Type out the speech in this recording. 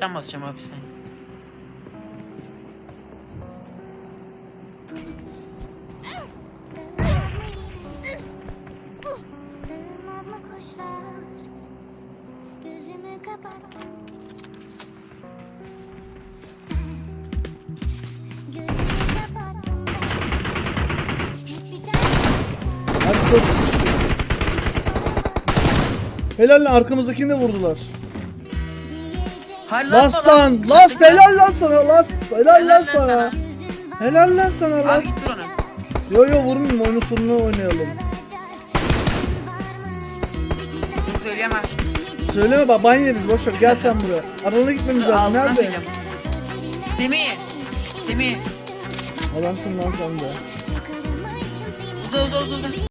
Can basacağım abi sen. Helal arkamızdakini de vurdular. Hayır Last lan. Last helal lan sana. Last helal lan sana. Helal lan sana Abi last. gittir onu. Yo yo vurmayayım oyunun sonunu oynayalım. Dur söyleyemem. Söyleme bak ban yeriz boşver gel sen buraya. Aralığına gitmemiz lazım. Nerede? söyleyeceğim. Semih. Semih. Adamsın lan sen de. Uza uza uza uza.